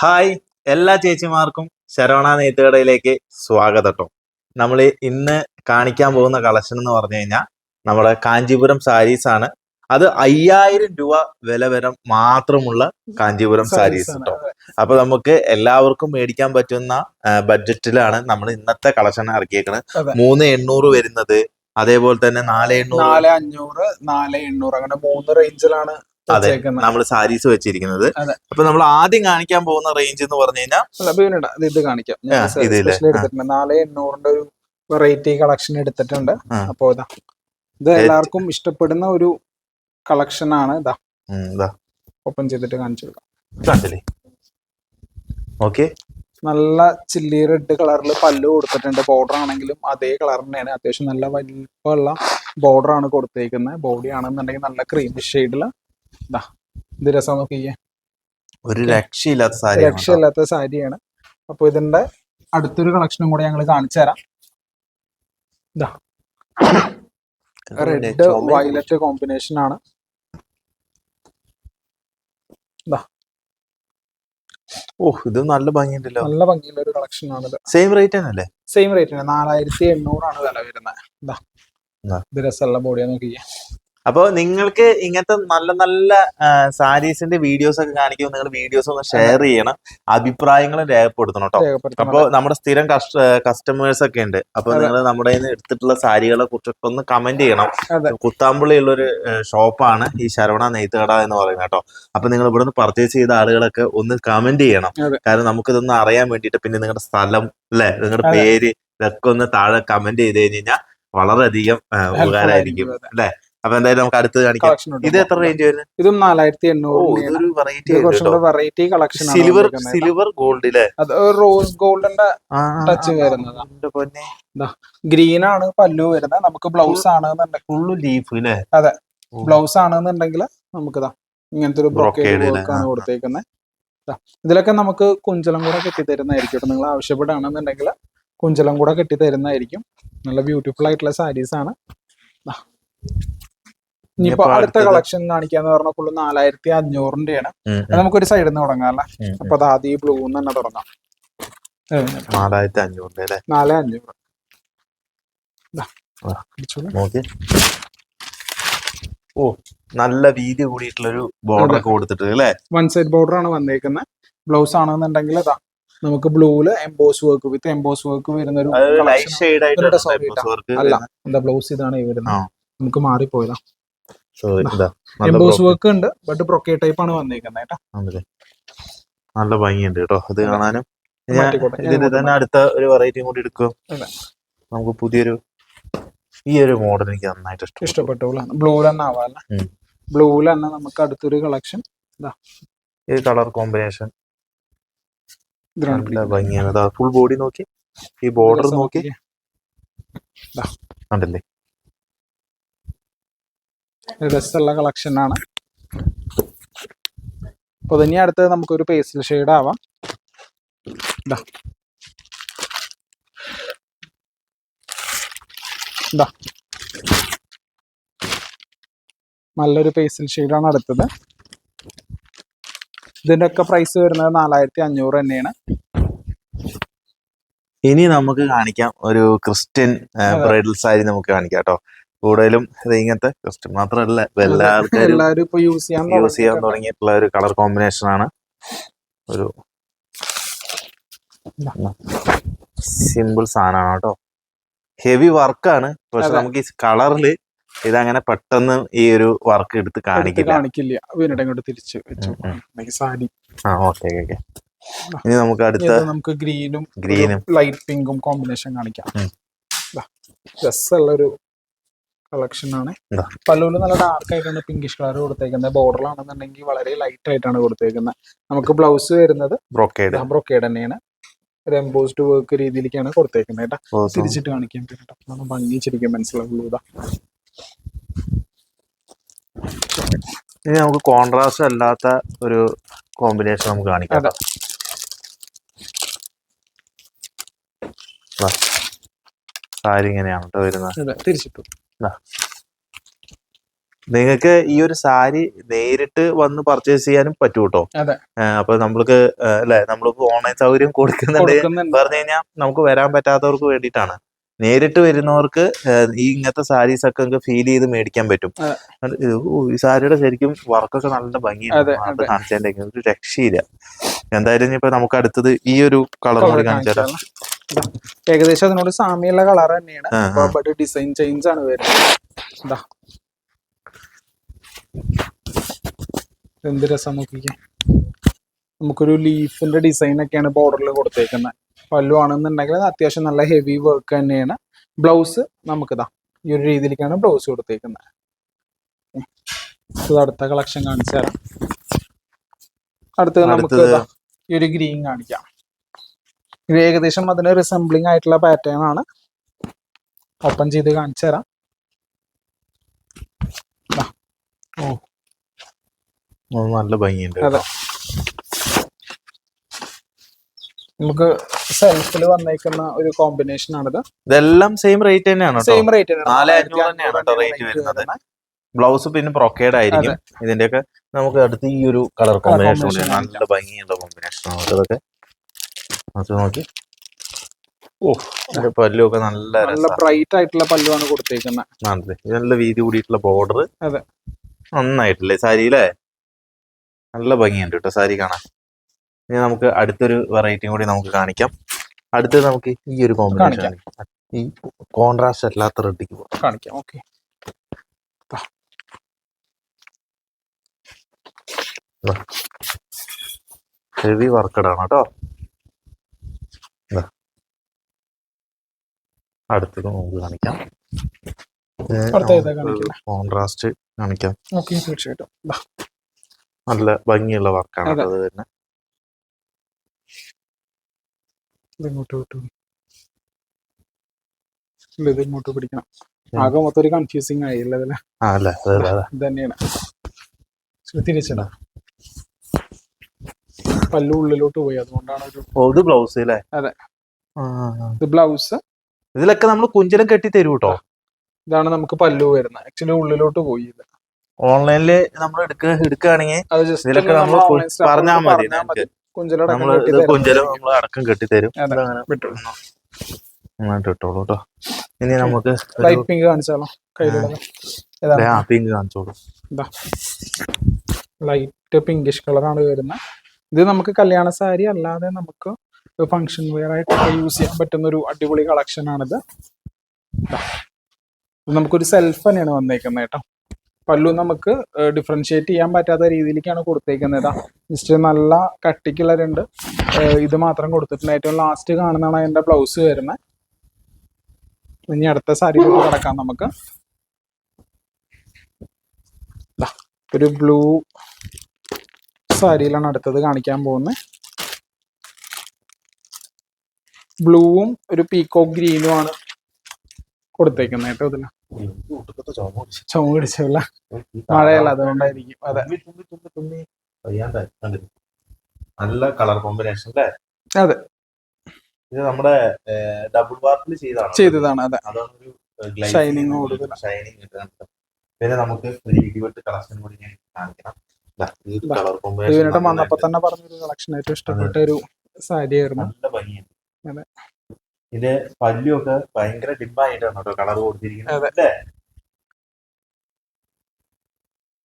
Hi എല്ലാ ചേച്ചിമാർക്കും ശരവണ നെയ്ത്തുകടയിലേക്ക് സ്വാഗതം കേട്ടോ നമ്മൾ ഇന്ന് കാണിക്കാൻ പോകുന്ന കളക്ഷൻ എന്ന് പറഞ്ഞു കഴിഞ്ഞാൽ നമ്മുടെ കാഞ്ചീപുരം സാരീസ് ആണ്. അത് അയ്യായിരം രൂപ വില വരെ മാത്രമുള്ള കാഞ്ചീപുരം സാരീസ് കേട്ടോ അപ്പൊ നമുക്ക് എല്ലാവർക്കും മേടിക്കാൻ പറ്റുന്ന ബഡ്ജറ്റിലാണ് നമ്മൾ ഇന്നത്തെ കളക്ഷൻ ഇറക്കിയേക്കുന്നത്. മൂന്ന് എണ്ണൂറ് വരുന്നത്. അതേപോലെ തന്നെ നാല് എണ്ണൂറ് നാല് അഞ്ഞൂറ് നാല് എണ്ണൂറ്. അങ്ങനെ മൂന്ന് റേഞ്ചിലാണ് അതെ. നമ്മൾ സാരീസ് വെച്ചിരിക്കുന്നത്. അപ്പൊ നമ്മൾ ആദ്യം കാണിക്കാൻ പോകുന്ന റേഞ്ച് എന്ന് പറഞ്ഞു കഴിഞ്ഞാൽ ഇത് കാണിക്കാം. നാല് എണ്ണൂറിന്റെ ഒരു വെറൈറ്റി കളക്ഷൻ എടുത്തിട്ടുണ്ട്. അപ്പോ ഇതാ. ഇത് എല്ലാവർക്കും ഇഷ്ടപ്പെടുന്ന ഒരു കളക്ഷൻ ആണ് ഇതാ. ഓപ്പൺ ചെയ്തിട്ട് കാണിച്ചു കൊടുക്കാം. ഓക്കെ. നല്ല ചില്ലി റെഡ് കളറിൽ പല്ല് കൊടുത്തിട്ടുണ്ട്. ബോർഡർ ആണെങ്കിലും അതേ കളർ തന്നെയാണ്. അത്യാവശ്യം നല്ല വലിപ്പമുള്ള ബോർഡർ ആണ് കൊടുത്തേക്കുന്നത് ബോഡി ആണെന്നുണ്ടെങ്കിൽ നല്ല ക്രീം ഷെയ്ഡിൽ ഇതാ ഇത് രസം നോക്കിയേ ഒരു രക്ഷയില്ലാത്ത സാരി രക്ഷയില്ലാത്ത സാരിയാണ്. അപ്പൊ ഇതിന്റെ അടുത്തൊരു കളക്ഷനും കൂടെ ഞങ്ങൾ കാണിച്ചു തരാം. റെഡ് വയലറ്റ് കോമ്പിനേഷൻ ആണ്. ഓ ഇത് നല്ല ഭംഗിയുണ്ടല്ലോ. നല്ല ഭംഗിയുള്ള ഒരു കളക്ഷൻ ആണിത്. സെയിം റേറ്റ് തന്നെയല്ലേ? സെയിം റേറ്റ് തന്നെ. നാലായിരത്തി എണ്ണൂറാണ് വില വരുന്നത്. ഇത് രസമുള്ള ബോഡിയാ നോക്കിയേ അപ്പൊ നിങ്ങൾക്ക് ഇങ്ങനത്തെ നല്ല നല്ല സാരീസിന്റെ വീഡിയോസ് ഒക്കെ കാണിക്കുമ്പോൾ നിങ്ങൾ വീഡിയോസ് ഒന്ന് ഷെയർ ചെയ്യണം. അഭിപ്രായങ്ങളും രേഖപ്പെടുത്തണം കേട്ടോ. അപ്പോൾ അപ്പൊ നമ്മുടെ സ്ഥിരം കസ്റ്റമേഴ്സ് ഒക്കെ ഉണ്ട്. അപ്പൊ നിങ്ങൾ നമ്മുടെ കയ്യിൽ നിന്ന് എടുത്തിട്ടുള്ള സാരികളെ കുറിച്ചൊക്കെ ഒന്ന് കമന്റ് ചെയ്യണം. കുത്താമ്പുള്ളി കുത്താമ്പുള്ളിയുള്ള ഒരു ഷോപ്പാണ് ഈ ശരവണ നെയ്ത്തുകട എന്ന് പറയുന്നത് കേട്ടോ. അപ്പൊ നിങ്ങൾ ഇവിടെ നിന്ന് പർച്ചേസ് ചെയ്ത ആളുകളൊക്കെ ഒന്ന് കമന്റ് ചെയ്യണം. കാരണം നമുക്കിതൊന്ന് അറിയാൻ വേണ്ടിട്ട് പിന്നെ നിങ്ങളുടെ സ്ഥലം അല്ലെ? നിങ്ങളുടെ പേര് ഇതൊക്കെ ഒന്ന് താഴെ കമന്റ് ചെയ്ത് കഴിഞ്ഞ് കഴിഞ്ഞാൽ വളരെയധികം ഉപകാരമായിരിക്കും. അല്ലെ? അപ്പൊ എന്തായാലും നമുക്ക് അടുത്ത് കാണിക്കാം. ഇത് എത്ര റേഞ്ച് വരുന്നത്? ഇതും നാലായിരത്തി എണ്ണൂറ് variety collection silver silver gold അത് റോസ് ഗോൾഡിന്റെ ടച്ച് വരുന്നത്. ഗ്രീൻ ആണ് പല്ലു വരുന്നത്. നമുക്ക് ബ്ലൗസ് ആണ് ഫുള്ള് ലീഫ് അതെ. ബ്ലൗസ് ആണെന്നുണ്ടെങ്കിൽ നമുക്ക് ഇതാ ഇങ്ങനത്തെ ഒരു ബ്രോക്കേഡ് ആണ് വർക്കാണ്. കൊടുത്തേക്കുന്നത് ഇതിലൊക്കെ നമുക്ക് കുഞ്ചലം കൂടെ കെട്ടി തരുന്നതായിരിക്കും നിങ്ങൾ ആവശ്യപ്പെടുകയാണെന്നുണ്ടെങ്കിൽ കുഞ്ചലം കൂടെ കെട്ടി തരുന്നതായിരിക്കും നല്ല ബ്യൂട്ടിഫുൾ ആയിട്ടുള്ള സാരീസ് ആണ്. ഇനിയിപ്പോ അടുത്ത കളക്ഷൻ കാണിക്കാന്ന് പറഞ്ഞ ഫുള്ള് നാലായിരത്തി അഞ്ഞൂറിന്റെയാണ് നമുക്കൊരു സൈഡിൽ നിന്ന് തുടങ്ങാം അല്ലേ. അപ്പൊ അത് ആദ്യം ബ്ലൂ തന്നെ തുടങ്ങാം. ഏ, നാലായിരത്തി അഞ്ഞൂറ് അല്ലേ? നാല് അഞ്ഞൂറ് ദാ, ആ. പിടിച്ചോളൂ. ഓ നല്ല വീതി കൂടിയിട്ടുള്ള ഒരു ബോർഡർ ഒക്കെ കൊടുത്തിട്ട് അല്ലേ? വൺ സൈഡ് ബോർഡർ ആണ് വന്നേക്കുന്നത് ബ്ലൗസ് ആണെന്നുണ്ടെങ്കിൽ അതാ നമുക്ക് ബ്ലൂൽ emboss work with emboss work വരുന്ന ഒരു അല്ല എന്താ ബ്ലൗസ് ഇതാണ് ഈ വരുന്നത്? നമുക്ക് മാറിപ്പോയതാ. എംബോസ് വർക്ക് ഉണ്ട് ബട്ട് പ്രൊക്കേ ടൈപ്പ് ആണ് വന്നേക്കുന്നത് കേട്ടോ. നല്ല ഭംഗിയുണ്ട് കേട്ടോ അത്. കാണാനും. ഇതിന് തന്നെ അടുത്ത ഒരു വെറൈറ്റിയും കൂടി എടുക്കും നമുക്ക് പുതിയൊരു ഈ ഒരു മോഡൽ എനിക്ക് നന്നായിട്ട് ഇഷ്ടപ്പെട്ട. ബ്ലൂ തന്നെ ആവാല്ല? ബ്ലൂ തന്നെ നമുക്ക് അടുത്തൊരു കളക്ഷൻ ഈ കളർ കോമ്പിനേഷൻ ഭംഗിയാണ്. ഫുൾ ബോഡി നോക്കി. ഈ ബോർഡർ നോക്കി. കണ്ടല്ലേ? രസമുള്ള കളക്ഷൻ ആണ്. അപ്പൊ ഇനി അടുത്തത് നമുക്കൊരു പേസ്റ്റൽ ഷെയ്ഡ് ആവാം. ഇതാ നല്ലൊരു പേസ്റ്റൽ ഷെയ്ഡാണ് അടുത്തത്. ഇതിന്റെ ഒക്കെ പ്രൈസ് വരുന്നത് നാലായിരത്തി അഞ്ഞൂറ് തന്നെയാണ്. ഇനി നമുക്ക് കാണിക്കാം. ഒരു ക്രിസ്ത്യൻ ബ്രൈഡൽ സാരി നമുക്ക് കാണിക്കാം കേട്ടോ. കൂടുതലും ഇത് ഇങ്ങനത്തെ ക്വസ്റ്റ്യൻ മാത്രമല്ല എല്ലാ ആൾക്കാരും യൂസ് ചെയ്യാൻ തുടങ്ങിയിട്ടുള്ള ഒരു കളർ കോമ്പിനേഷൻ ആണ് ഒരു സിമ്പിൾ സാധനമാണ് കേട്ടോ. ഹെവി വർക്കാണ് പക്ഷെ നമുക്ക് ഈ കളറിൽ ഇതങ്ങനെ പെട്ടെന്ന് ഈ ഒരു വർക്ക് എടുത്ത് കാണിക്കില്ല. കാണിക്കില്ല. വീണ്ടും ഇങ്ങോട്ട് തിരിച്ച് വെച്ചു. സാരി. ആ ഓക്കെ ഓക്കെ ഇനി നമുക്ക് അടുത്ത നമുക്ക് ഗ്രീനും ഗ്രീനും. ലൈറ്റ് പിങ്കും കോമ്പിനേഷൻ കാണിക്കാം. രസമുള്ള ഒരു കളക്ഷൻ ആണ്. പല്ലുവിൽ നല്ല ഡാർക്ക് ആയിട്ടാണ് പിങ്കിഷ് കളർ കൊടുത്തേക്കുന്നത്. ബോർഡറിലാണെന്നുണ്ടെങ്കിൽ വളരെ ലൈറ്റ് ആയിട്ടാണ് കൊടുത്തേക്കുന്നത്. നമുക്ക് ബ്ലൗസ് വരുന്നത് ബ്രോക്കേഡ് ബ്രോക്കേഡ് തന്നെയാണ്. ഒരു എംബോസ്ഡ് വർക്ക് രീതിയിലേക്കാണ് കൊടുത്തേക്കുന്നത് കേട്ടോ. തിരിച്ചിട്ട് കാണിക്കാൻ കേട്ടോ. നമ്മൾ ഭംഗി ശരിക്കും മനസ്സിലാവുള്ളൂ ഇതാ. ഇനി നമുക്ക് കോൺട്രാസ്റ്റ് അല്ലാത്ത ഒരു കോമ്പിനേഷൻ നമുക്ക് കാണിക്കാം. സാരി ഇങ്ങനെയാണ് കേട്ടോ വരുന്നത്. തിരിച്ചിട്ടു. നിങ്ങൾക്ക് ഈ ഒരു സാരി നേരിട്ട് വന്ന് പർച്ചേസ് ചെയ്യാനും പറ്റൂ കേട്ടോ. അപ്പൊ നമ്മൾക്ക് അല്ലെ? നമ്മളിപ്പോ ഓൺലൈൻ സൗകര്യം കൊടുക്കുന്നുണ്ട് പറഞ്ഞു കഴിഞ്ഞാൽ നമുക്ക് വരാൻ പറ്റാത്തവർക്ക് വേണ്ടിയിട്ടാണ്. നേരിട്ട് വരുന്നവർക്ക് ഈ ഇങ്ങനത്തെ സാരീസ് ഒക്കെ ഫീൽ ചെയ്ത് മേടിക്കാൻ പറ്റും. ഈ സാരിയുടെ ശരിക്കും വർക്കൊക്കെ നല്ല ഭംഗിയാണ്. കാണിച്ചതിന്റെ ഒരു രക്ഷയില്ല. എന്തായാലും ഇനിയിപ്പോ നമുക്ക് അടുത്തത് ഈ ഒരു കളർ കൂടി കാണിച്ചാലോ? ഏകദേശം അതിനോട് സാമ്യമുള്ള കളർ തന്നെയാണ്. ബട്ട് ഡിസൈൻ ചേഞ്ച് ആണ് വരുന്നത്. ഇതാ. എന്ത് രസം നോക്കിക്കാം. നമുക്കൊരു ലീഫിന്റെ ഡിസൈൻ ഒക്കെയാണ് ബോർഡറിൽ കൊടുത്തേക്കുന്നത് പല്ലു ആണെന്നുണ്ടെങ്കിൽ അത്യാവശ്യം നല്ല ഹെവി വർക്ക് തന്നെയാണ്. ബ്ലൗസ് നമുക്കിതാ ഈ ഒരു രീതിയിലേക്കാണ് ബ്ലൗസ് കൊടുത്തേക്കുന്നത് ഇത് അടുത്ത കളക്ഷൻ കാണിച്ചു തരാം. അടുത്തത് നമുക്ക് ഈ ഒരു ഗ്രീൻ കാണിക്കാം. ഇത് ഏകദേശം അതിന് റിസംബ്ലിംഗ് ആയിട്ടുള്ള പാറ്റേൺ ആണ്. ഓപ്പൺ ചെയ്ത് കാണിച്ചു തരാം. നല്ല ഭംഗിയുണ്ട് അതെ. നമുക്ക് സെൽഫിൽ വന്നേക്കുന്ന ഒരു കോമ്പിനേഷൻ ആണിത്. ഇതെല്ലാം സെയിം റേറ്റ് തന്നെയാണ് സെയിം റേറ്റ് തന്നെയാണ്. റേറ്റ് വരുന്നത്. ബ്ലൗസ് പിന്നെ പ്രൊക്കേഡ് ആയിരിക്കും. ഇതിന്റെയൊക്കെ നമുക്ക് അടുത്ത് ഈ ഒരു കളർ കോമ്പിനേഷൻ നല്ല ഭംഗിയുള്ള കോമ്പിനേഷൻ ആണ് അതൊക്കെ അത് നോക്കി ഓ അതിന്റെ പല്ലുമൊക്കെ നല്ല നല്ല ബ്രൈറ്റ് ആയിട്ടുള്ള പല്ലുവാണ് കൊടുത്തേക്കുന്നത് നല്ല വീതി കൂടിയിട്ടുള്ള ബോർഡർ അതെ. നന്നായിട്ടില്ലേ സാരി അല്ലേ നല്ല ഭംഗിയുണ്ട് കേട്ടോ സാരി കാണാൻ. ഇനി നമുക്ക് അടുത്തൊരു വെറൈറ്റിയും കൂടി നമുക്ക് കാണിക്കാം. അടുത്തത് നമുക്ക് ഈ ഒരു കോമ്പിനേഷൻ ഈ കോൺട്രാസ്റ്റ് അല്ലാത്ത റെഡിക്ക് കാണിക്കാം ഓക്കെ. ഹെവി വർക്കഡാണ് കേട്ടോ. അടുത്തത് നമുക്ക് കാണിക്കാം. കോൺട്രാസ്റ്റ് കാണിക്കാം. തീർച്ചയായിട്ടും. നല്ല ഭംഗിയുള്ള വർക്കാണ് അതെ. തന്നെ. ഇത് ഇങ്ങോട്ട് വിട്ടു? ഇത് ഇങ്ങോട്ട് പിടിക്കണം. ആകെ മൊത്തം ഒരു കൺഫ്യൂസിങ് ആയി അല്ലേ തന്നെയാണ്. തിരിച്ചടാ. പല്ലു ഉള്ളിലോട്ട് പോയി അതുകൊണ്ടാണ് ഒരു ഇത് ബ്ലൗസ് അല്ലേ അതെ. ഇത് ബ്ലൗസ് ഇതിലൊക്കെ നമ്മൾ കുഞ്ചലം കെട്ടി തരൂ കേട്ടോ ഇതാണ് നമുക്ക് പല്ലു വരുന്നത്. ആക്ച്വലി ഉള്ളിലോട്ട് പോയി ഇത്. ഓൺലൈനിൽ നമ്മൾ എടുക്കുക എടുക്കുകയാണെങ്കിൽ ഇതിലൊക്കെ നമ്മൾ പറഞ്ഞാൽ മതി നമ്മൾ കുഞ്ചലം നമ്മൾ അടക്കം കെട്ടി തരും. ഇതങ്ങനെ വിട്ടു നന്നായിട്ട് ഇട്ടോളൂ കേട്ടോ ഇനി നമുക്ക് പിങ്ക് കാണിച്ചാലോ? പിങ്ക് കാണിച്ചോളൂ. ലൈറ്റ് പിങ്കിഷ് കളറാണ് വരുന്നത് ഇത് നമുക്ക് കല്യാണ സാരി അല്ലാതെ നമുക്ക് ഫങ്ഷൻ വെയർ ആയിട്ടൊക്കെ യൂസ് ചെയ്യാൻ പറ്റുന്ന ഒരു അടിപൊളി കളക്ഷൻ ആണിത്. നമുക്കൊരു സെൽഫ് തന്നെയാണ് വന്നേക്കുന്നത് കേട്ടോ. പല്ലു നമുക്ക് ഡിഫറൻഷിയേറ്റ് ചെയ്യാൻ പറ്റാത്ത രീതിയിലേക്കാണ് കൊടുത്തേക്കുന്നത്. ജസ്റ്റ് നല്ല കട്ടിക്കുള്ള രണ്ട് ഇത് മാത്രം കൊടുത്തിട്ടുണ്ട്. ഏറ്റവും ലാസ്റ്റ് കാണുന്നതാണ് അതിന്റെ ബ്ലൗസ് വരുന്നത് ഇനി അടുത്ത സാരിയിലോട്ട് കിടക്കാം നമുക്ക്. ഒരു ബ്ലൂ സാരിയിലാണ് അടുത്തത് കാണിക്കാൻ പോകുന്നത്. ബ്ലൂവും ഒരു പീക്കോ ഗ്രീനും ആണ് കൊടുത്തേക്കുന്നത് കേട്ടോ ഇതിന് ചുമ പിടിച്ചല്ല മഴയല്ല അതുകൊണ്ടായിരിക്കും. അതെ. നല്ല കളർ കോമ്പിനേഷൻ അല്ലേ? അതെ. ഇത് നമ്മുടെ ഡബിൾ വാർപ്പിൽ ചെയ്തതാണ്. ചെയ്തതാണ് അതെ. ഷൈനിങ് കൂടുതൽ. ഷൈനിങ് കിട്ടുന്നത് പിന്നെ നമുക്ക് ഒരു ഇടിവെട്ട് കളക്ഷൻ കൂടി ഞാൻ കാണിക്കണം. ഇതിനിട്ട് വന്നപ്പോ തന്നെ പറഞ്ഞൊരു കളക്ഷൻ ഏറ്റവും ഇഷ്ടപ്പെട്ട ഒരു സാരിയായിരുന്നു. നല്ല ഭംഗിയുണ്ട്. അതെ. ഇത് പല്ലുമൊക്കെ ഭയങ്കര ഡിമ്പായിട്ടാണ് കേട്ടോ കളർ കൊടുത്തിരിക്കുന്നത്. അതെ.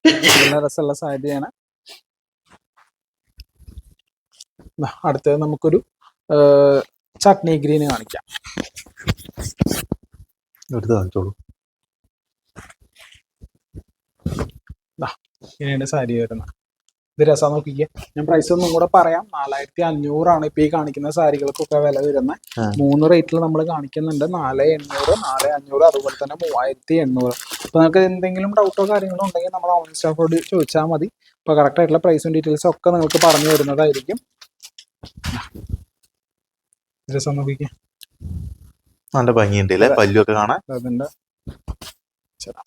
നല്ല രസമുള്ള സാരിയാണ്. അടുത്തത് നമുക്കൊരു ചട്നി ഗ്രീന് കാണിക്കാം. എടുത്ത് കാണിച്ചോളൂ. ഇങ്ങനെയാണ് സാരി വരുന്നത്. ഇത് രസം നോക്കിക്കുക ഞാൻ പ്രൈസ് ഒന്നും കൂടെ പറയാം. നാലായിരത്തി അഞ്ഞൂറാണ് ഇപ്പൊ ഈ കാണിക്കുന്ന സാരികൾക്കൊക്കെ വില വരുന്നത്. മൂന്ന് റേറ്റിൽ നമ്മൾ കാണിക്കുന്നുണ്ട്. നാല് എണ്ണൂറ് നാല് അഞ്ഞൂറ് അതുപോലെ തന്നെ മൂവായിരത്തി എണ്ണൂറ് അപ്പൊ നിങ്ങൾക്ക് എന്തെങ്കിലും ഡൗട്ടോ കാര്യങ്ങളോ ഉണ്ടെങ്കിൽ നമ്മൾ ഓൺ സ്റ്റാഫോട് ചോദിച്ചാൽ മതി. അപ്പൊ കറക്റ്റ് ആയിട്ടുള്ള പ്രൈസും ഡീറ്റെയിൽസും ഒക്കെ നിങ്ങൾക്ക് പറഞ്ഞു തരുന്നതായിരിക്കും. രസം നോക്കിക്കേ. നല്ല ഭംഗിയുണ്ട് അല്ലേ അതെ. പല്ലുമൊക്കെ കാണാൻ. അതിന്റെ ചെറ.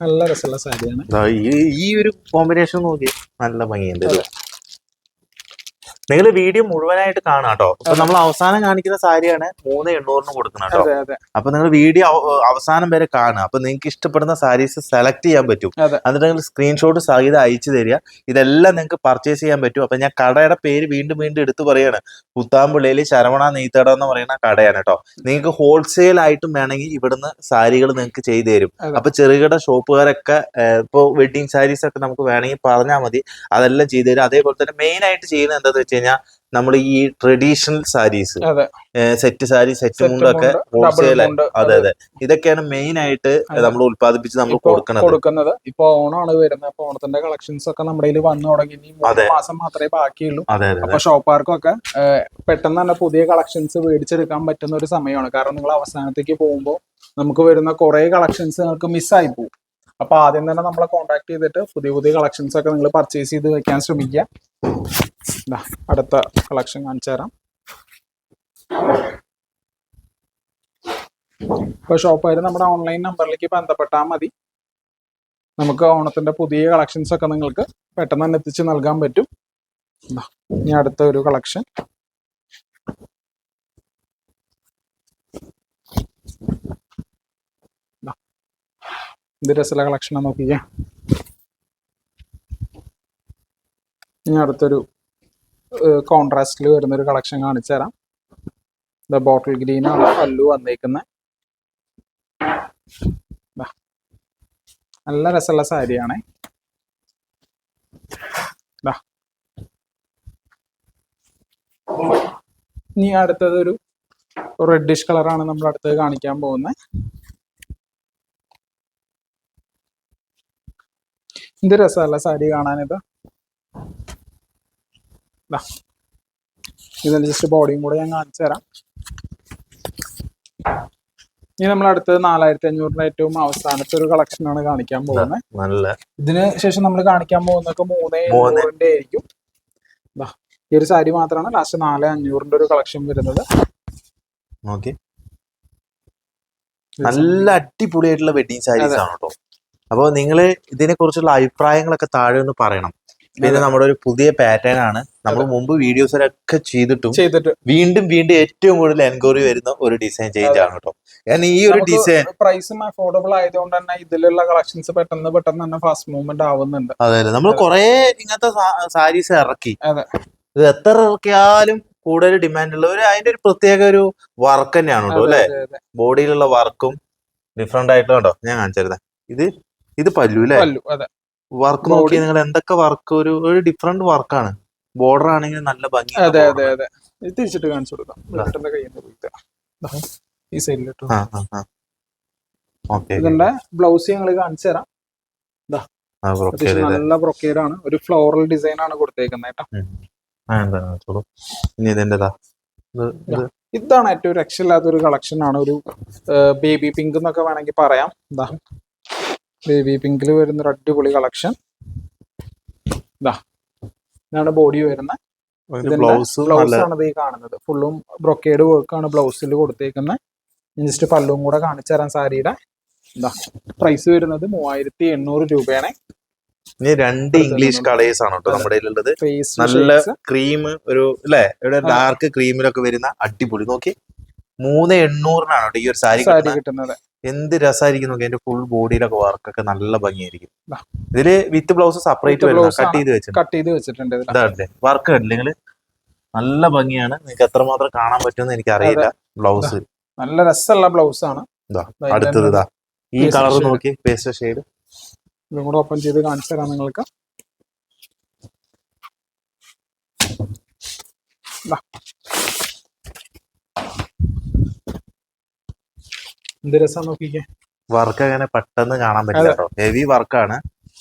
നല്ല രസമുള്ള സാരിയാണ്. ഈ ഒരു കോമ്പിനേഷൻ നോക്കി നല്ല ഭംഗിയുണ്ട് നിങ്ങൾ വീഡിയോ മുഴുവനായിട്ട് കാണാം കേട്ടോ അപ്പൊ നമ്മൾ അവസാനം കാണിക്കുന്ന സാരിയാണ് മൂന്ന് എണ്ണൂറിന് കൊടുക്കുന്നത് കേട്ടോ. അപ്പൊ നിങ്ങൾ വീഡിയോ അവസാനം വരെ കാണുക. അപ്പൊ നിങ്ങൾക്ക് ഇഷ്ടപ്പെടുന്ന സാരീസ് സെലക്ട് ചെയ്യാൻ പറ്റും. എന്നിട്ട് നിങ്ങൾ സ്ക്രീൻഷോട്ട് സഹിതം അയച്ചു തരിക. ഇതെല്ലാം നിങ്ങൾക്ക് പർച്ചേസ് ചെയ്യാൻ പറ്റും. അപ്പൊ ഞാൻ കടയുടെ പേര് വീണ്ടും വീണ്ടും എടുത്തു പറയാണ്. പുത്താമ്പുള്ളിയിൽ ശരവണ നെയ്ത്തട എന്ന് പറയുന്ന കടയാണ് കേട്ടോ. നിങ്ങൾക്ക് ഹോൾസെയിൽ ആയിട്ടും വേണമെങ്കിൽ ഇവിടുന്ന് സാരികൾ നിങ്ങൾക്ക് ചെയ്തു തരും. അപ്പൊ ചെറുകിട ഷോപ്പുകാരൊക്കെ ഇപ്പൊ വെഡിങ് സാരീസ് ഒക്കെ നമുക്ക് വേണമെങ്കിൽ പറഞ്ഞാൽ മതി. അതെല്ലാം ചെയ്തു തരും. അതേപോലെ തന്നെ മെയിൻ ആയിട്ട് ചെയ്യുന്നത് എന്താന്ന് വെച്ച് കഴിഞ്ഞാൽ നമ്മൾ ഈ traditional saris set sari set മുണ്ടൊക്കെ wholesale അതെ അതെ. ഇതൊക്കെയാണ് മെയിൻ ആയിട്ട് നമ്മൾ ഉത്പാദിപ്പിച്ച് നമ്മൾ കൊടുക്കുന്നത് കൊടുക്കുന്നത്. ഇപ്പൊ ഓണാണ് വരുന്നത്. അപ്പൊ ഓണത്തിന്റെ കളക്ഷൻസ് ഒക്കെ നമ്മുടെ കയ്യിൽ വന്നു തുടങ്ങി. ഇനി മൂന്ന് മാസം മാത്രമേ ബാക്കിയുള്ളൂ. അപ്പൊ ഷോപ്പാർക്കൊക്കെ പെട്ടെന്ന് തന്നെ പുതിയ കളക്ഷൻസ് മേടിച്ചെടുക്കാൻ പറ്റുന്ന ഒരു സമയമാണ്. കാരണം നിങ്ങൾ അവസാനത്തേക്ക് പോകുമ്പോൾ നമുക്ക് വരുന്ന കുറെ കളക്ഷൻസ് നിങ്ങൾക്ക് മിസ്സായി പോകും. അപ്പൊ ആദ്യം തന്നെ നമ്മളെ കോൺടാക്ട് ചെയ്തിട്ട് പുതിയ പുതിയ കളക്ഷൻസ് ഒക്കെ നിങ്ങൾ പർച്ചേസ് ചെയ്ത് വെക്കാൻ ശ്രമിക്കുക. ദാ, അടുത്ത കളക്ഷൻ കാണിച്ചു തരാം. ഇപ്പൊ ഷോപ്പുകാർ നമ്മുടെ ഓൺലൈൻ നമ്പറിലേക്ക് ബന്ധപ്പെട്ടാൽ മതി. നമുക്ക് ഓണത്തിന്റെ പുതിയ കളക്ഷൻസ് ഒക്കെ നിങ്ങൾക്ക് പെട്ടെന്ന് തന്നെ എത്തിച്ച് നൽകാൻ പറ്റും. ഇനി അടുത്ത ഒരു കളക്ഷൻ ഇത് രസല കളക്ഷനാ നോക്കിക്കേ. ഇനി അടുത്തൊരു കോൺട്രാസ്റ്റിൽ വരുന്ന ഒരു കളക്ഷൻ കാണിച്ചു തരാം. ദ ബോട്ടിൽ ഗ്രീൻ ആണ് പല്ലു വന്നേക്കുന്നത് നല്ല രസമുള്ള സാരിയാണേ. ഇനി അടുത്തത് ഒരു റെഡിഷ് കളറാണ് നമ്മൾ അടുത്തത് കാണിക്കാൻ പോകുന്നത് എന്ത് രസമല്ല സാരി കാണാനിത്? ദാ. ഇതിന്റെ ജസ്റ്റ് ബോഡിയും കൂടെ ഞാൻ കാണിച്ചു തരാം. ഇനി നമ്മൾ അടുത്തത് നാലായിരത്തി അഞ്ഞൂറിന്റെ ഏറ്റവും അവസാനത്തെ ഒരു കളക്ഷൻ ആണ് കാണിക്കാൻ പോകുന്നത്. നല്ല. ഇതിന് ശേഷം നമ്മൾ കാണിക്കാൻ പോകുന്നതൊക്കെ മൂന്നേ. എണ്ണൂറിന്റെ ആയിരിക്കും ഈ ഒരു സാരി മാത്രമാണ് ലാസ്റ്റ് നാല് അഞ്ഞൂറിന്റെ ഒരു കളക്ഷൻ വരുന്നത്. നല്ല അടിപൊളിയായിട്ടുള്ള വെഡിങ് സാരീസ്. ആണ് കേട്ടോ. അപ്പൊ നിങ്ങൾ ഇതിനെ കുറിച്ചുള്ള അഭിപ്രായങ്ങളൊക്കെ താഴെ ഒന്ന് പറയണം. പിന്നെ. നമ്മുടെ ഒരു പുതിയ പാറ്റേൺ ആണ്. നമ്മൾ മുമ്പ് വീഡിയോസിലൊക്കെ ചെയ്തിട്ടും ചെയ്തിട്ട്. വീണ്ടും വീണ്ടും ഏറ്റവും കൂടുതൽ എൻക്വയറി വരുന്ന ഒരു ഡിസൈൻ ചേഞ്ച് ആണ് കേട്ടോ. കാരണം ഈ ഒരു ഡിസൈൻ പ്രൈസും അഫോർഡബിൾ ആയതുകൊണ്ട് തന്നെ ഇതിലുള്ള കളക്ഷൻസ് പെട്ടെന്ന് പെട്ടെന്ന് തന്നെ ഫാസ്റ്റ് മൂവ്മെന്റ് ആവുന്നുണ്ട്. അതെ നമ്മൾ കുറെ ഇങ്ങനത്തെ സാരീസ് ഇറക്കി. ഇത് എത്ര ഇറക്കിയാലും കൂടുതൽ ഡിമാൻഡ് ഉള്ള ഒരു അതിന്റെ ഒരു പ്രത്യേക ഒരു വർക്ക് തന്നെയാണ് കേട്ടോ അല്ലെ. ബോഡിയിലുള്ള വർക്കും ഡിഫറെന്റ് ആയിട്ട് കേട്ടോ ഞാൻ കാണിച്ചിരുന്നത് ഇത് ഇത് പല്ലു അല്ലേ? വർക്ക്. നോക്കി നിങ്ങൾ എന്തൊക്കെ വർക്ക് ഒരു ഒരു ഡിഫറെന്റ് വർക്കാണ് ബോർഡർ ആണെങ്കിൽ നല്ല ഭംഗി അതെ അതെ അതെ. തിരിച്ചിട്ട് കാണിച്ചു കൊടുക്കാം. കയ്യിൽ നിന്ന് ഈ സൈഡിലിട്ടു ഓക്കെ ഇതിന്റെ ബ്ലൗസ് ഞങ്ങൾ കാണിച്ചു തരാം. നല്ല ബ്രൊക്കേഡ് ആണ്. ഒരു ഫ്ലോറൽ ഡിസൈൻ ആണ് കൊടുത്തേക്കുന്നത് കേട്ടോ. ഇനി ഇതാണ് ഏറ്റവും രക്ഷയില്ലാത്ത ഒരു കളക്ഷൻ ആണ്. ഒരു ബേബി പിങ്ക് എന്നൊക്കെ വേണമെങ്കിൽ പറയാം. ബേബി പിങ്കിൽ വരുന്ന ഒരു അടിപൊളി കളക്ഷൻ. ഇതാ ഇതാണ് ബോഡി വരുന്ന. ബ്ലൗസ് ആണ് ഈ കാണുന്നത്. ഫുള്ളും ബ്രൊക്കേഡ് വർക്ക് ആണ് ബ്ലൗസിൽ കൊടുത്തേക്കുന്നത് ജസ്റ്റ് പല്ലും കൂടെ കാണിച്ചു തരാം സാരിയുടെ. എന്താ പ്രൈസ് വരുന്നത് മൂവായിരത്തി എണ്ണൂറ് രൂപയാണ്. ഇനി രണ്ട് ഇംഗ്ലീഷ് കളേഴ്സ് ആണ് കേട്ടോ നമ്മുടെ ഉള്ളത് നല്ല ക്രീം ഒരു അല്ലെ ഇവിടെ ഡാർക്ക് ക്രീമിലൊക്കെ വരുന്ന അടിപൊളി. നോക്കി മൂന്ന് എണ്ണൂറിനാണ് കേട്ടോ ഈ ഒരു സാരി കിട്ടുന്നത്. എന്ത് രസമായിരിക്കും നോക്കി അതിന്റെ ഫുൾ ബോഡിയിലൊക്കെ വർക്കൊക്കെ നല്ല ഭംഗിയായിരിക്കും. ഇതിൽ വിത്ത് ബ്ലൗസ് സെപ്പറേറ്റ് കട്ട്. ചെയ്ത് വെച്ചിട്ടുണ്ട്. കട്ട് ചെയ്ത് വെച്ചിട്ടുണ്ട് ഇതാണല്ലേ വർക്ക് കണ്ടില്ലേ നല്ല ഭംഗിയാണ്. നിങ്ങൾക്ക് എത്രമാത്രം കാണാൻ പറ്റുമെന്ന് എനിക്ക് അറിയില്ല ബ്ലൗസ് നല്ല രസമുള്ള ബ്ലൗസ് ആണ്. അടുത്തത് ഇതാ ഈ കളർ നോക്കി പേസ്റ്റ് ഷെയ്ഡ് ഇതും കൂടെ ഓപ്പൺ ചെയ്ത് കാണിച്ചു തരാം നിങ്ങൾക്ക്. എന്ത് രസം നോക്കിക്കേ. വർക്ക് അങ്ങനെ പെട്ടെന്ന് കാണാൻ പറ്റില്ല. കേട്ടോ. ഹെവി വർക്കാണ്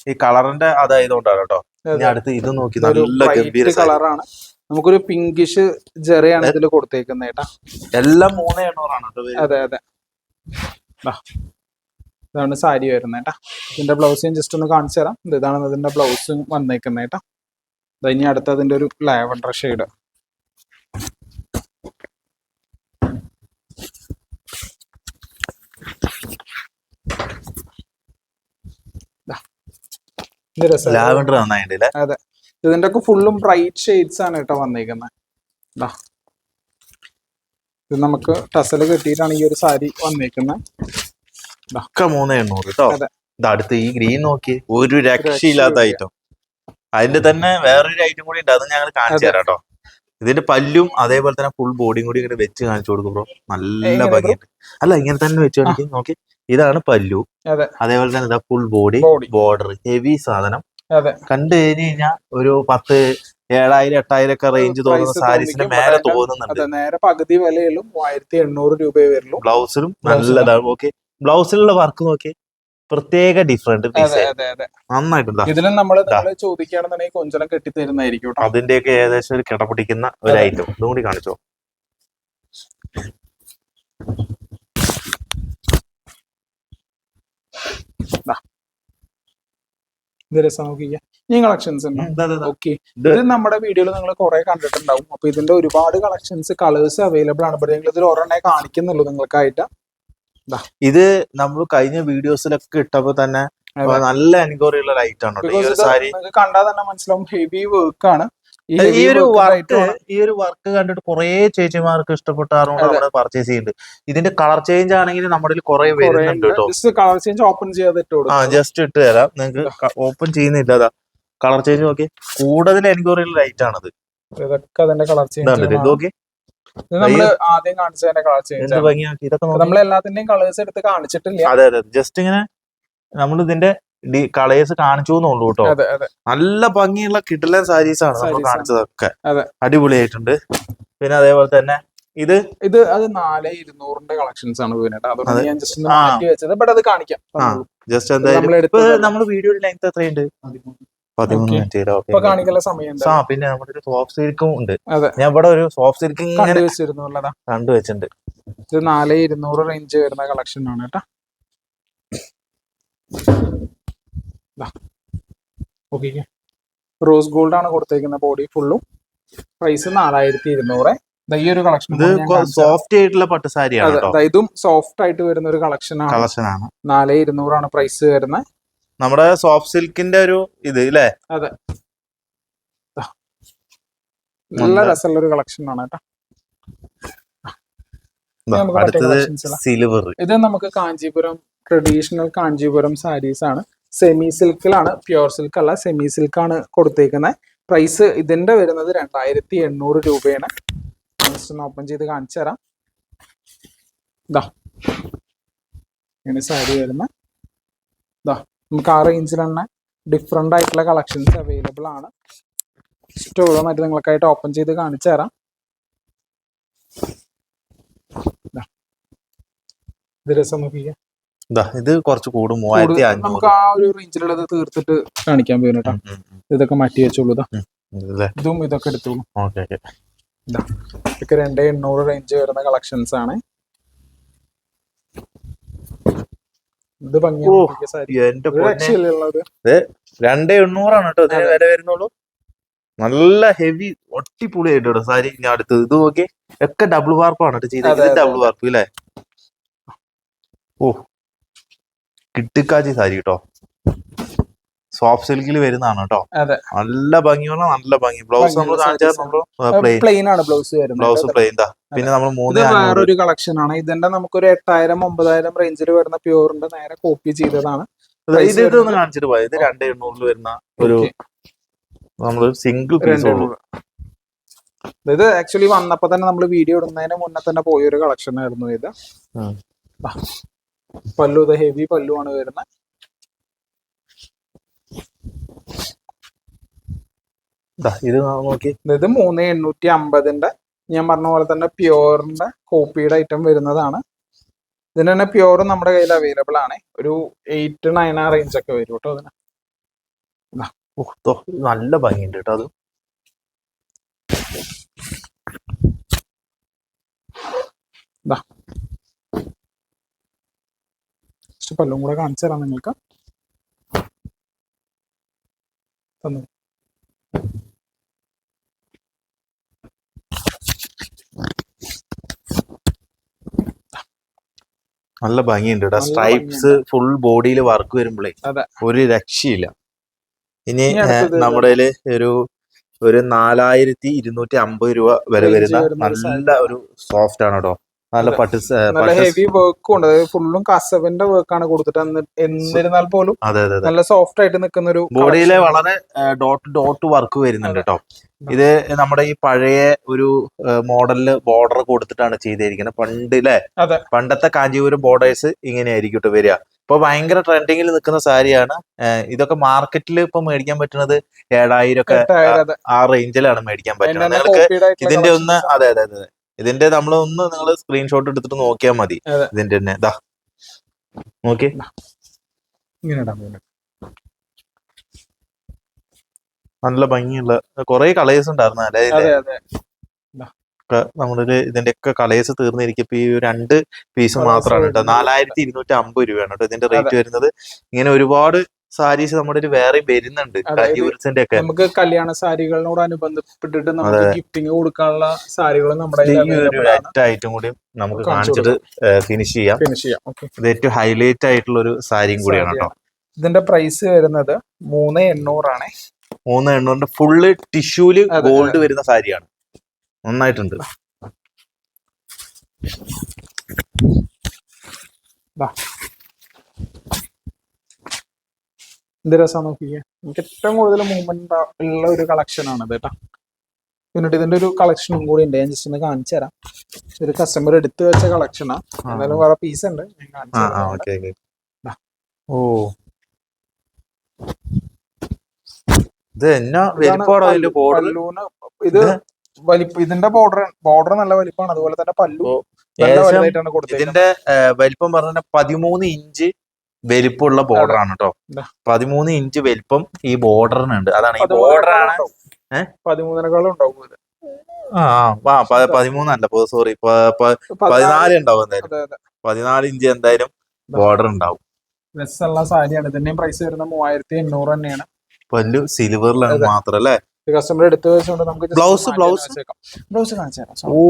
ഈ കളറിന്റെ അതായതുകൊണ്ടാണ് കേട്ടോ. ഇനി അടുത്ത് ഇത് നോക്കി നല്ല ഗംഭീര കളറാണ് നമുക്കൊരു പിങ്കിഷ് ജെറയാണ് ഇതിൽ കൊടുത്തേക്കുന്നത് കേട്ടാ എല്ലാം മൂന്ന് എണ്ണൂറാണ് അതെ അതെ. ഇതാണ് സാരി വരുന്നത് കേട്ടാ ഇതിന്റെ ബ്ലൗസ് ഞാൻ ജസ്റ്റ് ഒന്ന് കാണിച്ചു തരാം ഇതാണ് ഇതിന്റെ ബ്ലൗസ് വന്നേക്കുന്നത് കേട്ടാ ഇനി അടുത്തതിന്റെ ഒരു ലാവൻഡർ ഷെയ്ഡ് ലാവൻഡർ നന്നായിട്ടുണ്ട് അല്ലേ അതെ. ഇതിന്റെ ഒക്കെ ഫുള്ളും ബ്രൈറ്റ് ഷെയ്ഡ്സ് ആണ് കേട്ടോ വന്നേക്കുന്നത് ഇതാ നമുക്ക് ടസൽ കെട്ടിയിട്ടാണ് ഈ ഒരു സാരി വന്നേക്കുന്നത് ഒക്കെ മൂന്ന് എണ്ണൂറ് കേട്ടോ. അടുത്ത് ഈ ഗ്രീൻ നോക്കി ഒരു രക്ഷയില്ലാത്ത രക്ഷയില്ല. ഐറ്റം അതിന്റെ തന്നെ വേറൊരു ഐറ്റം കൂടി ഉണ്ട്. അത് ഞങ്ങൾ കാണിച്ചു. തരാം കേട്ടോ. ഇതിന്റെ പല്ലും അതേപോലെ തന്നെ ഫുൾ ബോഡിയും കൂടി ഇങ്ങനെ വെച്ച് കാണിച്ചു കൊടുക്കും ബ്രോ നല്ല? ഭംഗിയുണ്ട് അല്ല ഇങ്ങനെ തന്നെ വെച്ച് കാണിക്കും. നോക്കി. ഇതാണ് പല്ലു. അതെ. അതേപോലെ തന്നെ ഇതാ ഫുൾ ബോഡി. ബോർഡർ ഹെവി സാധനം. കണ്ടു കഴിഞ്ഞ് കഴിഞ്ഞാൽ ഒരു പത്ത് ഏഴായിരം എട്ടായിരം ഒക്കെ റേഞ്ച് തോന്നുന്ന സാരീസിന് തോന്നിക്കും. മേലെ തോന്നുന്നുണ്ട്. നേരെ പകുതി വിലയിലും മൂവായിരത്തി എണ്ണൂറ് രൂപയെ വരുള്ളൂ. ബ്ലൗസിലും നല്ലതാണ്. ഓക്കെ ബ്ലൗസിലുള്ള വർക്ക് നോക്കി. പ്രത്യേക ഡിഫറെന്റ് നന്നായിട്ടുണ്ട് ഇതിലും നമ്മൾ ചോദിക്കുകയാണെന്നുണ്ടെങ്കിൽ കൊഞ്ചലം കെട്ടി തരുന്നതായിരിക്കും അതിന്റെയൊക്കെ ഏകദേശം ഒരു കിടപിടിക്കുന്ന ഒരു ഐറ്റം ഇതും കൂടി കാണിച്ചോ. ഇത് രസം നോക്കിക്കുക ഈ കളക്ഷൻസ്. ഓക്കെ ഇത് നമ്മുടെ വീഡിയോയിൽ നിങ്ങൾ കുറെ കണ്ടിട്ടുണ്ടാവും. അപ്പൊ ഇതിന്റെ ഒരുപാട് കളക്ഷൻസ് കളേഴ്സ് അവൈലബിൾ ആണ്. പക്ഷേ ഇതിൽ ഒരെണ്ണേ കാണിക്കുന്നുള്ളൂ നിങ്ങൾക്കായിട്ട്. ഇത് നമ്മൾ കഴിഞ്ഞ വീഡിയോസിലൊക്കെ ഇട്ടപ്പോ തന്നെ നല്ല എൻക്വയറി ഉള്ള ലൈറ്റ് ആണ് കേട്ടോ. ഈ ഒരു സാരി. കണ്ടാൽ തന്നെ മനസ്സിലാവും ഹെവി വർക്ക് ആണ്. ഈ ഒരു വർക്ക് ഈ ഒരു വർക്ക് കണ്ടിട്ട് കുറെ ചേച്ചിമാർക്ക് ഇഷ്ടപ്പെട്ടാറുണ്ട്. നമ്മൾ പർച്ചേസ് ചെയ്യുന്നുണ്ട് ഇതിന്റെ കളർ ചേഞ്ച് ആണെങ്കിൽ നമ്മുടെ കുറെ വരുന്നുണ്ട് കളർ ചേഞ്ച് ഓപ്പൺ ചെയ്യാതെ ഇട്ട് ആ ജസ്റ്റ് ഇട്ട് തരാം. നിങ്ങൾക്ക് ഓപ്പൺ ചെയ്യുന്നില്ല. അതാ കളർ ചേഞ്ച് നോക്കി കൂടുതൽ എൻക്വയറി ലൈറ്റ് ആണത്. ഇതൊക്കെ അതിന്റെ കളർ ചേഞ്ച് നോക്കി നമ്മൾ ആദ്യം കാണിച്ചതിന്റെ കളർ ചേഞ്ച് നമ്മൾ എല്ലാത്തിന്റെയും കളേഴ്സ് എടുത്ത് കാണിച്ചിട്ടില്ല. അതെ അതെ ജസ്റ്റ് ഇങ്ങനെ നമ്മൾ ഇതിന്റെ കളേഴ്സ് കാണിച്ചു എന്നുള്ളൂ കേട്ടോ അതെ അതെ. നല്ല ഭംഗിയുള്ള കിട്ടലൻ സാരീസ് ആണ് നമ്മൾ. കാണിച്ചതൊക്കെ. അടിപൊളിയായിട്ടുണ്ട്. പിന്നെ അതേപോലെ തന്നെ ഇത് ഇത് അത് നാല് ഇരുന്നൂറിന്റെ കളക്ഷൻസ് ആണ് വീണിട്ട് അതുകൊണ്ട് ഞാൻ ജസ്റ്റ്. മാറ്റി വെച്ചത് ബട്ട് അത് കാണിക്കാം. ജസ്റ്റ് എന്തായാലും നമ്മൾ ഇപ്പൊ നമ്മുടെ വീഡിയോയുടെ ലെങ്ത് എത്രയുണ്ട്? പതിമൂന്ന് പിന്നെ നമ്മുടെ ഒരു സോഫ്റ്റ് സിൽക്കും ഉണ്ട്. ഞാൻ ഇവിടെ ഒരു സോഫ്റ്റ് സിൽക്ക് കണ്ടു വെച്ചിട്ടുണ്ട് ഇത് നാല് ഇരുന്നൂറ് റേഞ്ച് വരുന്ന കളക്ഷൻ ആണ് കേട്ടോ. ഓക്കെ റോസ് ഗോൾഡ് ആണ് കൊടുത്തേക്കുന്ന ബോഡി ഫുള്ളും പ്രൈസ് നാലായിരത്തി ഇരുന്നൂറ്. ഈ ഒരു കളക്ഷൻ സോഫ്റ്റ് ആയിട്ടുള്ള പട്ട് സാരിയാണ് ഇതും സോഫ്റ്റ് ആയിട്ട് വരുന്ന ഒരു കളക്ഷൻ ആണ്. കളക്ഷൻ ആണ്. നാല് ഇരുന്നൂറാണ് പ്രൈസ് വരുന്നത്. നമ്മുടെ സോഫ്റ്റ് സിൽക്കിന്റെ ഒരു ഇത് ഇല്ലേ? അതെ. നല്ല- രസമുള്ള ഒരു കളക്ഷൻ ആണ് കേട്ടോ. അടുത്തത് സിൽവർ ഇത് നമുക്ക് കാഞ്ചീപുരം ട്രഡീഷണൽ കാഞ്ചീപുരം സാരീസ് ആണ്. സെമി സിൽക്കിലാണ് പ്യുവർ സിൽക്ക് അല്ല സെമി ആണ് കൊടുത്തേക്കുന്നത് പ്രൈസ് ഇതിന്റെ വരുന്നത് രണ്ടായിരത്തി എണ്ണൂറ് രൂപയാണ്. ഒന്ന് ഓപ്പൺ ചെയ്ത് കാണിച്ചു തരാം. ഇതാ ഇങ്ങനെ സാരി വരുന്ന. ഇതാ നമുക്ക് ആ റേഞ്ചിൽ തന്നെ ഡിഫറെന്റ് ആയിട്ടുള്ള കളക്ഷൻസ് അവൈലബിൾ ആണ്. ഇഷ്ടം ഓരോന്നായിട്ട് നിങ്ങൾക്കായിട്ട് ഓപ്പൺ ചെയ്ത് കാണിച്ചു തരാം. ഇത് കുറച്ച് കൂടും. നമുക്ക് ആ ഒരു റേഞ്ചിലുള്ളത് തീർത്തിട്ട് കാണിക്കാൻ ഉം. ഇതൊക്കെ മാറ്റി വെച്ചോളൂ ഇതാ ഇതൊക്കെ എടുത്തോളൂ. ഇതൊക്കെ രണ്ടേ എണ്ണൂറ് റേഞ്ച് വരുന്ന കളക്ഷൻസ് ആണ്. ഇത്. ഭംഗിയാണ് രണ്ട് എണ്ണൂറാണ് കേട്ടോ. ഇതിന് വില വരുന്നുള്ളൂ. നല്ല ഹെവി ഒട്ടിപ്പൊളി ആയിട്ട് സാരി ഇനി അടുത്തത് ഇത് നോക്കി ഒക്കെ ഡബിൾ വാർപ്പാണ് കേട്ടോ ചെയ്തത് ഡബിൾ വാർപ്പ് അല്ലേ ഓ കിട്ടിക്കാച്ചി സാരി കേട്ടോ. സോഫ്റ്റ് സിൽക്കിൽ വരുന്നതാണ് കേട്ടോ. നല്ല ഭംഗി പറഞ്ഞാൽ നല്ല ഭംഗി. ബ്ലൗസ് നമ്മൾ കാണിച്ചാൽ പ്ലെയിൻ ആണ് ബ്ലൗസ് വരുന്നത്. ബ്ലൗസ് പ്ലെയിൻ പിന്നെ നമ്മൾ മൂന്ന് വേറൊരു കളക്ഷൻ ആണ്. ഇതിന്റെ നമുക്കൊരു എട്ടായിരം ഒമ്പതായിരം റേഞ്ചിൽ വരുന്ന പ്യൂറിന്റെ നേരെ കോപ്പി ചെയ്തതാണ്. ഇത് ഇതൊന്ന് കാണിച്ചിട്ട് പോയത് ഇത് രണ്ട് എണ്ണൂറിൽ വരുന്ന ഒരു. നമ്മൾ സിംഗിൾ പീസ് ഉള്ളൂ. ഇത് ആക്ച്വലി വന്നപ്പോ തന്നെ നമ്മൾ വീഡിയോ ഇടുന്നതിന് മുന്നേ തന്നെ പോയൊരു കളക്ഷൻ ആയിരുന്നു ഇത്. പല്ലു ഇത് ഹെവി പല്ലു ആണ് വരുന്നത്. ഇത് നോക്കി. ഇത് മൂന്ന് എണ്ണൂറ്റി അമ്പതിന്റെ ഞാൻ പറഞ്ഞ പോലെ തന്നെ പ്യോറിന്റെ കോപ്പിയുടെ ഐറ്റം വരുന്നതാണ്. ഇതിന് തന്നെ പ്യോറും നമ്മുടെ കയ്യിൽ അവൈലബിൾ ആണ്. ഒരു എയ്റ്റ് നയൻ ആ റേഞ്ച് ഒക്കെ വരും കേട്ടോ അതിന് നല്ല ഭംഗിയുണ്ട് കേട്ടോ അത്. പല്ലും കൂടെ കാണിച്ചു തരാം നിങ്ങൾക്ക്. തന്നു. നല്ല ഭംഗിയുണ്ട് കേട്ടോ സ്ട്രൈപ്സ് ഫുൾ ബോഡിയിൽ വർക്ക് വരുമ്പോഴേ. ഒരു രക്ഷയില്ല. ഇനി നമ്മുടെ ഒരു ഒരു നാലായിരത്തി ഇരുന്നൂറ്റി അമ്പത് രൂപ വരെ വരുന്ന നല്ല ഒരു സോഫ്റ്റ് ആണ് കേട്ടോ നല്ല പട്ടി നല്ല ഹെവി വർക്കും ഉണ്ട്. അതായത് ഫുള്ളും കസവിന്റെ വർക്കാണ് കൊടുത്തിട്ട് എന്നിരുന്നാൽ പോലും അതെ അതെ അതെ. നല്ല സോഫ്റ്റ് ആയിട്ട് നിൽക്കുന്ന ഒരു ബോഡിയിലെ വളരെ ഡോട്ട് ഡോട്ട് വർക്ക് വരുന്നുണ്ട്. കേട്ടോ ഇത് നമ്മുടെ ഈ പഴയ ഒരു മോഡലിൽ ബോർഡർ കൊടുത്തിട്ടാണ് ചെയ്തിരിക്കുന്നത് പണ്ടിലെ. പണ്ടത്തെ കാഞ്ചീപുരം ബോർഡേഴ്സ് ഇങ്ങനെയായിരിക്കും കേട്ടോ വരിക. ഇപ്പൊ ഭയങ്കര ട്രെൻഡിങ്ങിൽ നിൽക്കുന്ന സാരിയാണ് ഇതൊക്കെ മാർക്കറ്റിൽ ഇപ്പൊ മേടിക്കാൻ പറ്റുന്നത് ഏഴായിരം ഒക്കെ. ആ റേഞ്ചിലാണ് മേടിക്കാൻ പറ്റുന്നത് നിങ്ങൾക്ക് ഇതിന്റെ ഒന്ന് അതെ അതെ അതെ. ഇതിന്റെ നമ്മൾ ഒന്ന് നിങ്ങൾ സ്ക്രീൻഷോട്ട് എടുത്തിട്ട് നോക്കിയാൽ മതി. അതെ. ഇതിന്റെ തന്നെ. ഇതാ നോക്കി ഇങ്ങനെ ഇടാൻ പോകുന്നത്. നല്ല ഭംഗിയുള്ള കുറെ കളേഴ്സ് ഉണ്ടായിരുന്നു അല്ലെ അതെ അതെ. നമ്മുടെ ഇതിന്റെ ഒക്കെ കളേഴ്സ് തീർന്നിരിക്കും. ഇപ്പൊ ഈ രണ്ട് പീസ് Colours മാത്രമാണ് കേട്ടോ. വരുന്നത്. നാലായിരത്തി ഇരുന്നൂറ്റി അമ്പത് രൂപയാണ് കേട്ടോ ഇതിന്റെ റേറ്റ് വരുന്നത്. ഇങ്ങനെ ഒരുപാട് സാരീസ് നമ്മുടെ ഒരു വേറെ വരുന്നുണ്ട്. ഒക്കെ. നമുക്ക് കല്യാണ സാരികളോട് അനുബന്ധപ്പെട്ടിട്ട് നമുക്ക്. ഗിഫ്റ്റിംഗ് കൊടുക്കാനുള്ള സാരികൾ നമ്മുടെ ഐറ്റം കൂടി നമുക്ക് കാണിച്ചിട്ട് ഫിനിഷ് ചെയ്യാം. ഫിനിഷ് ചെയ്യാം. ഇത് ഏറ്റവും ഹൈലൈറ്റ് ആയിട്ടുള്ള ഒരു സാരിയും കൂടിയാണ് കേട്ടോ. ഇതിന്റെ പ്രൈസ് വരുന്നത് മൂന്ന് എണ്ണൂറാണ്. മൂന്ന് എണ്ണൂറിന്റെ ഫുള്ള് ടിഷ്യൂൽ ഗോൾഡ് വരുന്ന സാരിയാണ്. നന്നായിട്ടുണ്ട്. എന്ത് രസമാണ് നോക്കിയേ എനിക്ക് ഏറ്റവും കൂടുതൽ മൂവ്മെന്റ് ഉള്ള ഒരു കളക്ഷൻ ആണ് കേട്ടോ. പിന്നീട് ഇതിന്റെ ഒരു കളക്ഷനും കൂടി ഉണ്ട്. ഞാൻ ജസ്റ്റ് ഒന്ന് കാണിച്ചു തരാം. ഒരു കസ്റ്റമർ എടുത്തു വെച്ച കളക്ഷനാ എന്നാലും വേറെ പീസ് ഉണ്ട്. ഞാൻ കാണിച്ചു തരാം. ഓ. ഇത് എന്നാ ഇത് വലിപ്പ ഇതിന്റെ ബോർഡർ ബോർഡർ നല്ല വലിപ്പമാണ് അതുപോലെ തന്നെ പല്ലു നല്ല വലുതായിട്ടാണ് കൊടുത്തേക്കുന്നത്. ഇതിന്റെ വലിപ്പം പറഞ്ഞ പതിമൂന്ന് ഇഞ്ച് വലിപ്പമുള്ള ബോർഡർ ആണ് കേട്ടോ. പതിമൂന്ന് ഇഞ്ച് വലിപ്പം ഈ ബോർഡറിനുണ്ട് അതാണ് ഈ ബോർഡർ ആണ്. ഉണ്ടാവും. ആ പതിമൂന്നല്ല. സോറി പതിനാല് ഉണ്ടാവും എന്തായാലും. പതിനാല് ഇഞ്ച് എന്തായാലും. ബോർഡർ ഉണ്ടാവും. സാരിയാണ്. ഇതിന്റെയും പ്രൈസ് വരുന്നത് മൂവായിരത്തി എണ്ണൂറ് തന്നെയാണ് പല്ലു സിൽവറിലാണ്. മാത്രം അല്ലേ കസ്റ്റമർ എടുത്തു വെച്ചുകൊണ്ട് നമുക്ക് ബ്ലൗസ് ബ്ലൗസ്? ബ്ലൗസ് കാണിച്ചു തരാം ഓ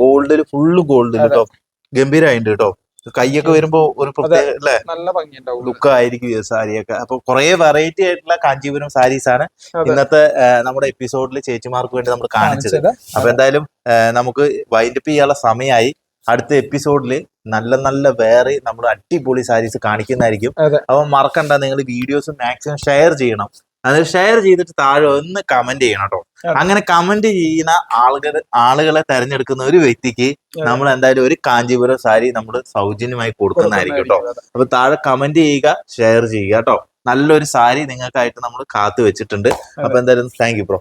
ഗോൾഡിൽ ഫുള്ള് ഗോൾഡിൽ. കേട്ടോ ഗംഭീരമായിട്ടുണ്ട് കേട്ടോ കൈയൊക്കെ വരുമ്പോ ഒരു പ്രത്യേക അല്ലേ? നല്ല ഭംഗിയുണ്ടാവും. ലുക്ക് ആയിരിക്കും സാരിയൊക്കെ. അപ്പൊ കുറെ വെറൈറ്റി ആയിട്ടുള്ള കാഞ്ചീപുരം സാരീസ് ആണ് ഇന്നത്തെ നമ്മുടെ എപ്പിസോഡിൽ ചേച്ചിമാർക്ക് വേണ്ടി നമ്മൾ കാണിച്ചത്. അപ്പൊ എന്തായാലും നമുക്ക് വൈൻഡപ്പ് ചെയ്യാനുള്ള സമയമായി അടുത്ത എപ്പിസോഡിൽ നല്ല നല്ല വേറെ നമ്മൾ അടിപൊളി സാരീസ് കാണിക്കുന്നതായിരിക്കും. അപ്പൊ മറക്കണ്ട നിങ്ങൾ വീഡിയോസ് മാക്സിമം ഷെയർ ചെയ്യണം. അത് ഷെയർ ചെയ്തിട്ട് താഴെ ഒന്ന് കമന്റ് ചെയ്യണം കേട്ടോ. അങ്ങനെ കമന്റ് ചെയ്യുന്ന ആളുകൾ ആളുകളെ തെരഞ്ഞെടുക്കുന്ന ഒരു വ്യക്തിക്ക് നമ്മൾ എന്തായാലും ഒരു കാഞ്ചീപുരം സാരി നമ്മൾ സൗജന്യമായി കൊടുക്കുന്നതായിരിക്കും കേട്ടോ. അപ്പൊ താഴെ കമന്റ് ചെയ്യുക ഷെയർ ചെയ്യുക കേട്ടോ. നല്ലൊരു സാരി നിങ്ങൾക്കായിട്ട് നമ്മൾ കാത്തു വെച്ചിട്ടുണ്ട്. അപ്പൊ എന്തായാലും താങ്ക് യു ബ്രോ